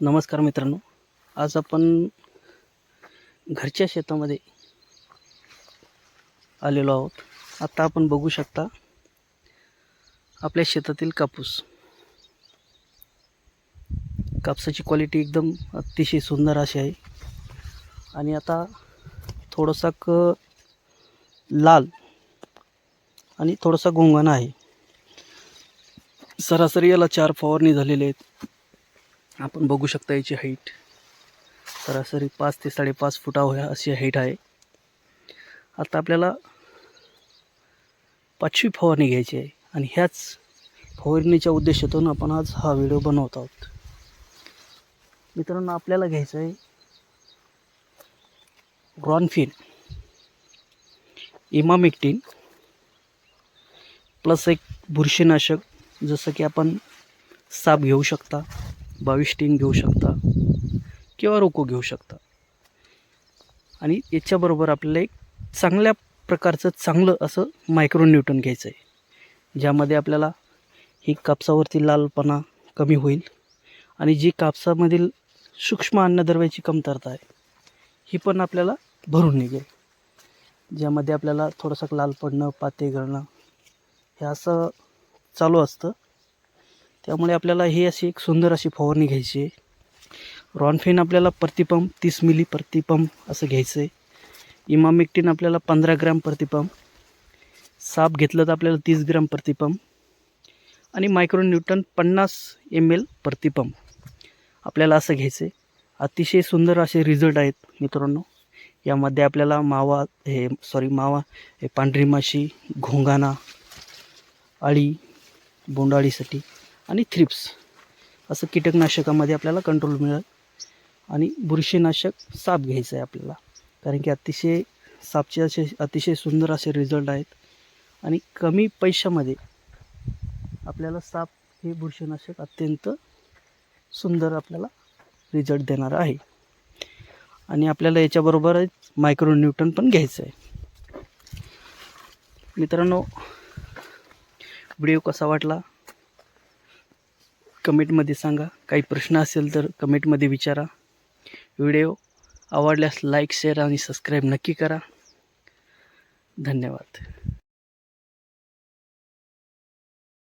नमस्कार मित्रांनो. आज आपण घरच्या शेतामध्ये आलेलो आहोत. आत्ता आपण बघू शकता आपल्या शेतातील कापूस. कापसाची क्वालिटी एकदम अतिशय सुंदर अशी आहे. आणि आता थोडासा क लाल आणि थोडासा गोंगाणा आहे. सरासरी याला चार फवारणी झालेले आहेत. आपण बघू शकता याची हाईट सरासरी पाच ते साडेपाच फुटा होया अशी हाईट आहे. आता आपल्याला पाचवी फवारणी घ्यायची आहे आणि ह्याच फवारणीच्या उद्देशातून आपण आज हा व्हिडिओ बनवत आहोत. मित्रांनो आपल्याला घ्यायचं आहे रॉनफिन इमामिक्टीन प्लस एक बुरशीनाशक जसं की आपण साप घेऊ शकता. बावीस टीन घेऊ शकता किंवा रोको घेऊ शकता. आणि याच्याबरोबर आपल्याला एक चांगल्या प्रकारचं चांगलं असं मायक्रोन्यूटन घ्यायचं आहे ज्यामध्ये आपल्याला ही कापसावरती लालपणा कमी होईल आणि जी कापसामधील सूक्ष्म अन्नद्रव्याची कमतरता आहे ही पण आपल्याला भरून निघेल. ज्यामध्ये आपल्याला थोडंसं लाल पडणं पाते गळणं हे असं चालू असतं. त्यामुळे आपल्याला ही अशी एक सुंदर अशी फवारणी घ्यायची आहे. रॉनफेन आपल्याला प्रतिपंप तीस मिली प्रतिपंप असं घ्यायचं आहे. इमामिक्टीन आपल्याला पंधरा ग्रॅम प्रतिपंप. साप घेतलं तर आपल्याला तीस ग्रॅम प्रतिपंप. आणि मायक्रोन्यूटन पन्नास एम एल प्रतिपंप. आपल्याला असं घ्यायचं आहे. अतिशय सुंदर असे रिझल्ट आहेत मित्रांनो. यामध्ये आपल्याला मावा हे सॉरी मावा हे पांढरी माशी घोंगाणा अळी बोंडाळीसाठी आणि थ्रिप्स असं कीटकनाशकामध्ये आपल्याला कंट्रोल मिळेल. आणि बुरशीनाशक साप घ्यायचं आहे आपल्याला. कारण की अतिशय सापचे असे अतिशय सुंदर असे रिझल्ट आहेत. आणि कमी पैशामध्ये आपल्याला साप हे बुरशीनाशक अत्यंत सुंदर आपल्याला रिझल्ट देणार आहे. आणि आपल्याला याच्याबरोबरच मायक्रोन्यूटन पण घ्यायचं आहे. मित्रांनो व्हिडिओ कसा वाटला? कमेंटमध्ये सांगा. काही प्रश्न असेल तर कमेंटमध्ये विचारा. व्हिडिओ आवडल्यास लाईक शेअर आणि सबस्क्राईब नक्की करा. धन्यवाद.